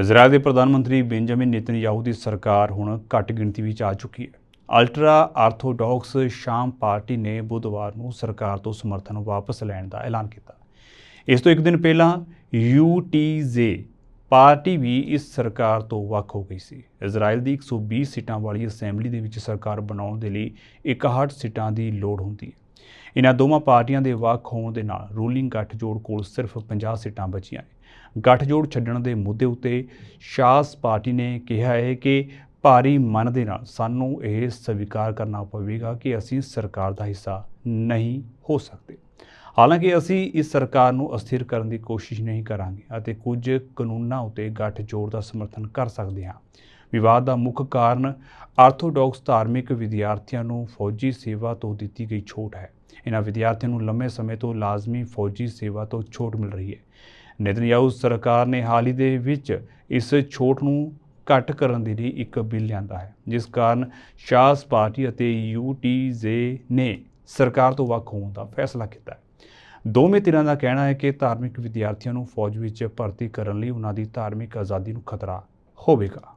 Israel ਦੇ ਪ੍ਰਧਾਨ ਮੰਤਰੀ ਬੈਂਜਾਮਿਨ ਨੇਤਨਯਾਹੂ ਦੀ ਸਰਕਾਰ ਹੁਣ ਘੱਟ ਗਿਣਤੀ ਵਿੱਚ ਆ ਚੁੱਕੀ ਹੈ। ਅਲਟਰਾ ਆਰਥੋਡਾਕਸ ਸ਼ਾਮ ਪਾਰਟੀ ਨੇ ਬੁੱਧਵਾਰ ਨੂੰ ਸਰਕਾਰ ਤੋਂ ਸਮਰਥਨ ਵਾਪਸ ਲੈਣ ਦਾ ਐਲਾਨ ਕੀਤਾ। ਇਸ ਤੋਂ ਇੱਕ ਦਿਨ ਪਹਿਲਾਂ ਯੂਟੀਜ਼ੇ ਪਾਰਟੀ ਵੀ ਇਸ ਸਰਕਾਰ ਤੋਂ ਵੱਖ ਹੋ ਗਈ ਸੀ। ਇਜ਼ਰਾਈਲ ਦੀ 120 ਸੀਟਾਂ ਵਾਲੀ ਅਸੈਂਬਲੀ ਦੇ ਵਿੱਚ ਸਰਕਾਰ ਬਣਾਉਣ ਦੇ ਲਈ 61 ਸੀਟਾਂ ਦੀ ਲੋੜ ਹੁੰਦੀ ਹੈ। ਇਹਨਾਂ ਦੋਵਾਂ ਪਾਰਟੀਆਂ ਦੇ ਵੱਖ ਹੋਣ ਦੇ ਨਾਲ ਰੂਲਿੰਗ ਗੱਠਜੋੜ ਕੋਲ ਸਿਰਫ 50 ਸੀਟਾਂ ਬਚੀਆਂ ਨੇ। ਗੱਠਜੋੜ ਛੱਡਣ ਦੇ ਮੁੱਦੇ ਉੱਤੇ ਸ਼ਾਸ ਪਾਰਟੀ ਨੇ ਕਿਹਾ ਹੈ ਕਿ ਭਾਰੀ ਮਨ ਦੇ ਨਾਲ ਸਾਨੂੰ ਇਹ ਸਵੀਕਾਰ ਕਰਨਾ ਪਵੇਗਾ ਕਿ ਅਸੀਂ ਸਰਕਾਰ ਦਾ ਹਿੱਸਾ ਨਹੀਂ ਹੋ ਸਕਦੇ। ਹਾਲਾਂਕਿ ਅਸੀਂ ਇਸ ਸਰਕਾਰ ਨੂੰ ਅਸਥਿਰ ਕਰਨ ਦੀ ਕੋਸ਼ਿਸ਼ ਨਹੀਂ ਕਰਾਂਗੇ ਅਤੇ ਕੁਝ ਕਾਨੂੰਨਾਂ ਉਤੇ ਗੱਠਜੋੜ ਦਾ ਸਮਰਥਨ ਕਰ ਸਕਦੇ ਹਾਂ। ਵਿਵਾਦ ਦਾ ਮੁੱਖ ਕਾਰਨ ਆਰਥੋਡਾਕਸ ਧਾਰਮਿਕ ਵਿਦਿਆਰਥੀਆਂ ਨੂੰ ਫੌਜੀ ਸੇਵਾ ਤੋਂ ਦਿੱਤੀ ਗਈ ਛੋਟ ਹੈ। ਇਹਨਾਂ ਵਿਦਿਆਰਥੀਆਂ ਨੂੰ ਲੰਮੇ ਸਮੇਂ ਤੋਂ ਲਾਜ਼ਮੀ ਫੌਜੀ ਸੇਵਾ ਤੋਂ ਛੋਟ ਮਿਲ ਰਹੀ ਹੈ। ਨੇਤਨਯਾਹੂ ਸਰਕਾਰ ਨੇ ਹਾਲ ਹੀ ਦੇ ਵਿੱਚ ਇਸ ਛੋਟ ਨੂੰ ਘੱਟ ਕਰਨ ਦੇ ਲਈ ਇੱਕ ਬਿੱਲ ਲਿਆਂਦਾ ਹੈ, ਜਿਸ ਕਾਰਨ ਸ਼ਾਸ ਪਾਰਟੀ ਅਤੇ ਯੂਟੀਜ਼ੇ ਨੇ ਸਰਕਾਰ ਤੋਂ ਵੱਖ ਹੋਣ ਦਾ ਫੈਸਲਾ ਕੀਤਾ ਹੈ। ਦੋਵੇਂ ਧਿਰਾਂ ਦਾ ਕਹਿਣਾ ਹੈ ਕਿ ਧਾਰਮਿਕ ਵਿਦਿਆਰਥੀਆਂ ਨੂੰ ਫੌਜ ਵਿੱਚ ਭਰਤੀ ਕਰਨ ਲਈ ਉਹਨਾਂ ਦੀ ਧਾਰਮਿਕ ਆਜ਼ਾਦੀ ਨੂੰ ਖਤਰਾ ਹੋਵੇਗਾ।